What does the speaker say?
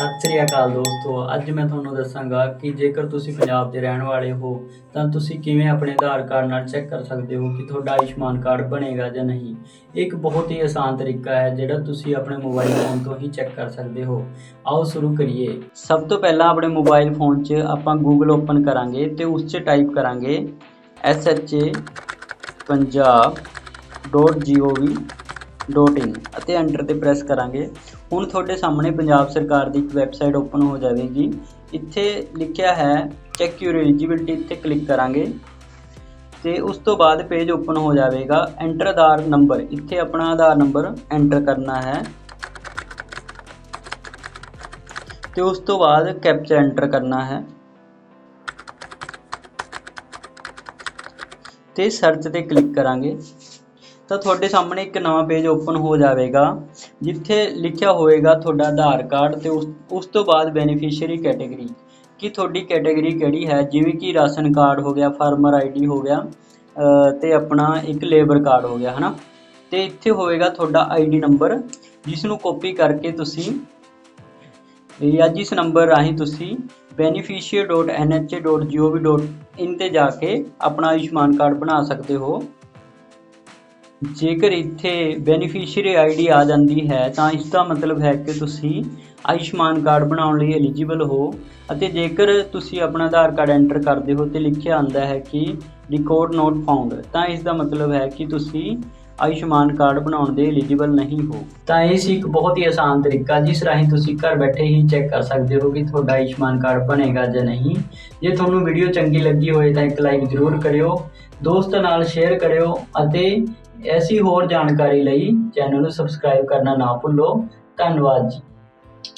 ਸਤਿ ਸ੍ਰੀ ਅਕਾਲ ਦੋਸਤੋ, ਅੱਜ ਮੈਂ ਤੁਹਾਨੂੰ ਦੱਸਾਂਗਾ ਕਿ ਜੇਕਰ ਤੁਸੀਂ ਪੰਜਾਬ ਦੇ ਰਹਿਣ ਵਾਲੇ ਹੋ, ਤਾਂ ਤੁਸੀਂ ਕਿਵੇਂ ਆਪਣੇ ਆਧਾਰ ਕਾਰਡ ਨਾਲ ਚੈੱਕ ਕਰ ਸਕਦੇ ਹੋ ਕਿ ਤੁਹਾਡਾ ਆਯੁਸ਼ਮਾਨ ਕਾਰਡ ਬਣੇਗਾ ਜਾਂ ਨਹੀਂ। ਇਹ ਇੱਕ ਬਹੁਤ ਹੀ ਆਸਾਨ ਤਰੀਕਾ ਹੈ, ਜਿਹੜਾ ਤੁਸੀਂ ਆਪਣੇ ਮੋਬਾਈਲ ਫੋਨ ਤੋਂ ਹੀ ਚੈੱਕ ਕਰ ਸਕਦੇ ਹੋ। ਆਓ ਸ਼ੁਰੂ ਕਰੀਏ। ਸਭ ਤੋਂ ਪਹਿਲਾਂ ਆਪਣੇ ਮੋਬਾਈਲ ਫੋਨ 'ਚ ਆਪਾਂ ਗੂਗਲ ਓਪਨ ਕਰਾਂਗੇ ਤੇ ਉਸ 'ਚ ਟਾਈਪ ਕਰਾਂਗੇ SHA ਡੋਟ ਇਨ ਅਤੇ ਐਂਟਰ ਤੇ ਪ੍ਰੈਸ ਕਰਾਂਗੇ। ਹੁਣ ਤੁਹਾਡੇ ਸਾਹਮਣੇ ਪੰਜਾਬ ਸਰਕਾਰ ਦੀ ਇੱਕ ਵੈਬਸਾਈਟ ਓਪਨ ਹੋ ਜਾਵੇਗੀ। ਇੱਥੇ ਲਿਖਿਆ ਹੈ ਚੈੱਕ ਯੂਰ ਐਲੀਜੀਬਿਲਟੀ ਇੱਥੇ ਕਲਿੱਕ ਕਰਾਂਗੇ। ਤੇ ਉਸ ਤੋਂ ਬਾਅਦ ਪੇਜ ਓਪਨ ਹੋ ਜਾਵੇਗਾ ਐਂਟਰ ਆਧਾਰ ਨੰਬਰ ਇੱਥੇ ਆਪਣਾ ਆਧਾਰ ਨੰਬਰ ਐਂਟਰ ਕਰਨਾ ਹੈ। ਤੇ ਉਸ ਤੋਂ ਬਾਅਦ ਕੈਪਚਾ ਐਂਟਰ ਕਰਨਾ ਹੈ। ਤੇ ਸਰਚ ਤੇ ਕਲਿੱਕ ਕਰਾਂਗੇ। ਤਾਂ ਤੁਹਾਡੇ ਸਾਹਮਣੇ ਇੱਕ ਨਵਾਂ ਪੇਜ ਓਪਨ ਹੋ ਜਾਵੇਗਾ ਜਿੱਥੇ ਲਿਖਿਆ ਹੋਵੇਗਾ ਤੁਹਾਡਾ ਆਧਾਰ ਕਾਰਡ ਤੇ ਉਸ ਉਸ ਤੋਂ ਬਾਅਦ ਬੈਨੀਫੀਸ਼ੀਅਰੀ ਕੈਟੇਗਰੀ ਕਿ ਤੁਹਾਡੀ ਕੈਟੇਗਰੀ ਕਿਹੜੀ ਹੈ ਜਿਵੇਂ ਕਿ ਰਾਸ਼ਨ ਕਾਰਡ ਹੋ ਗਿਆ ਫਾਰਮਰ ਆਈਡੀ ਹੋ ਗਿਆ ਅ, ਤੇ ਆਪਣਾ ਇੱਕ ਲੇਬਰ ਕਾਰਡ ਹੋ ਗਿਆ ਹਨਾ? ਤੇ ਇੱਥੇ ਹੋਵੇਗਾ ਤੁਹਾਡਾ ਆਈਡੀ ਨੰਬਰ ਜਿਸ ਨੂੰ ਕਾਪੀ ਕਰਕੇ ਤੁਸੀਂ ਜਾਂ ਜਿਸ ਨੰਬਰ ਰਾਹੀਂ ਤੁਸੀਂ beneficiary.nha.gov.in ਤੇ ਜਾ ਕੇ ਆਪਣਾ ਆਯੁਸ਼ਮਾਨ ਕਾਰਡ ਬਣਾ ਸਕਦੇ ਹੋ। ਜੇਕਰ ਇੱਥੇ ਬੈਨੀਫੀਸ਼ੀਅਰੀ ਆਈਡੀ ਆ ਜਾਂਦੀ ਹੈ, ਤਾਂ ਇਸ ਦਾ ਮਤਲਬ ਹੈ ਕਿ ਤੁਸੀਂ ਆਯੁਸ਼ਮਾਨ ਕਾਰਡ ਬਣਾਉਣ ਲਈ ਐਲੀਜੀਬਲ ਹੋ ਅਤੇ ਜੇਕਰ ਤੁਸੀਂ ਆਪਣਾ ਆਧਾਰ ਕਾਰਡ ਐਂਟਰ ਕਰਦੇ ਹੋ ਤੇ ਲਿਖਿਆ ਆਂਦਾ ਹੈ ਕਿ ਰਿਕਾਰਡ ਨੋਟ ਫਾਊਂਡ ਤਾਂ ਇਸ ਦਾ ਮਤਲਬ ਹੈ ਕਿ ਤੁਸੀਂ ਆਯੁਸ਼ਮਾਨ ਕਾਰਡ ਬਣਾਉਣ ਦੇ ਐਲੀਜੀਬਲ ਨਹੀਂ ਹੋ। ਤਾਂ ਇਹ ਸੀ ਇੱਕ ਬਹੁਤ ਹੀ ਆਸਾਨ ਤਰੀਕਾ, ਜਿਸ ਰਾਹੀਂ ਤੁਸੀਂ ਘਰ ਬੈਠੇ ਹੀ ਚੈੱਕ ਕਰ ਸਕਦੇ ਹੋ ਕਿ ਤੁਹਾਡਾ ਆਯੁਸ਼ਮਾਨ ਕਾਰਡ ਬਣੇਗਾ ਜਾਂ ਨਹੀਂ। ਜੇ ਤੁਹਾਨੂੰ ਵੀਡੀਓ ਚੰਗੀ ਲੱਗੀ ਹੋਵੇ ਤਾਂ ਇੱਕ ਲਾਈਕ ਜ਼ਰੂਰ ਕਰਿਓ, ਦੋਸਤਾਂ ਨਾਲ ਸ਼ੇਅਰ ਕਰਿਓ ਅਤੇ ਐਸੀ ਹੋਰ ਜਾਣਕਾਰੀ ਲਈ ਚੈਨਲ ਨੂੰ ਸਬਸਕ੍ਰਾਈਬ ਕਰਨਾ ਨਾ ਭੁੱਲੋ। ਧੰਨਵਾਦ ਜੀ।